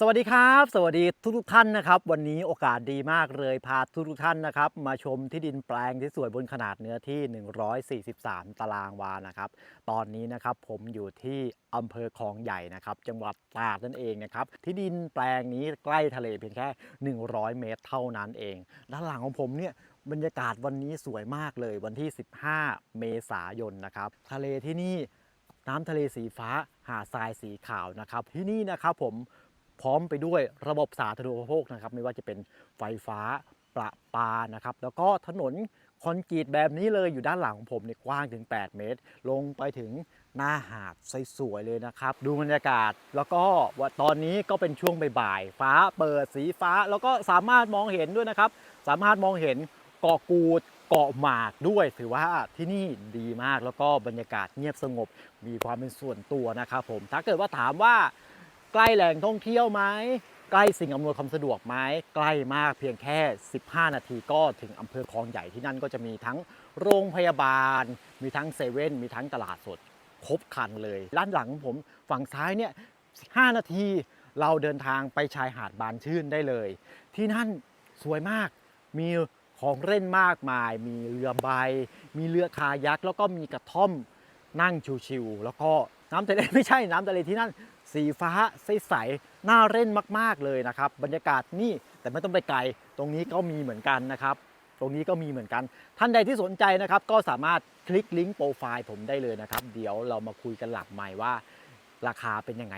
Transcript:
สวัสดีครับ สวัสดีทุกทุกท่านนะครับ วันนี้โอกาสดีมากเลยพาทุกทุกท่านนะครับ มาชมที่ดินแปลงที่สวยบนขนาดเนื้อที่ 143 ตารางวานะครับ ตอนนี้นะครับผมอยู่ที่อำเภอคลองใหญ่นะครับ จังหวัดตราดนั่นเองนะครับ ที่ดินแปลงนี้ใกล้ทะเลเพียงแค่ 100 เมตรเท่านั้นเอง ด้านหลังของผมเนี่ยบรรยากาศวันนี้สวยมากเลยวันที่ 15 เมษายนนะครับ ทะเลที่นี่น้ำทะเลสีฟ้าหาดทรายสีขาวนะครับ ที่นี่นะครับผม พร้อมไปด้วยระบบสาธารณูปโภคนะครับ ไม่ว่าจะเป็นไฟฟ้าประปานะครับ แล้วก็ถนนคอนกรีตแบบนี้เลยอยู่ด้านหลังของผมเนี่ยกว้างถึง 8 เมตร ลงไปถึงหน้าหาดสวยๆเลยนะครับ ดูบรรยากาศแล้วก็ว่าตอนนี้ก็เป็นช่วงบ่ายๆฟ้าเปิดสีฟ้า แล้วก็สามารถมองเห็นด้วยนะครับ สามารถมองเห็นเกาะกูดเกาะหมากด้วยถือว่าที่นี่ดีมากแล้วก็บรรยากาศเงียบสงบมีความเป็นส่วนตัวนะครับผมถ้าเกิดว่าถามว่า ใกล้แหล่งท่องเที่ยวไหมใกล้สิ่งอำนวยความสะดวกไหมใกล้มากเพียงแค่ 15 นาทีก็ถึงอำเภอคลองใหญ่ที่นั่นก็จะมีทั้งโรงพยาบาล มีทั้งเซเว่นมีทั้งตลาดสดครบครันเลยด้านหลังของผมฝั่งซ้ายเนี่ย 5 นาทีเราเดินทางไปชายหาดบานชื่นได้เลย ที่นั่นสวยมากมีของเล่นมากมาย มีเรือใบ มีเรือคายักแล้วก็มีกระท่อมนั่งชิวๆแล้วก็น้ำทะเลไม่ใช่น้ำทะเลที่นั่น สีฟ้าใสๆน่าเล่นมากๆเลยนะครับ บรรยากาศนี่แต่ไม่ต้องไปไกล ตรงนี้ก็มีเหมือนกันนะครับตรงนี้ก็มีเหมือนกัน ท่านใดที่สนใจนะครับ ก็สามารถคลิกลิงก์โปรไฟล์ผมได้เลยนะครับ เดี๋ยวเรามาคุยกันหลักใหม่ว่า ราคาเป็นยังไง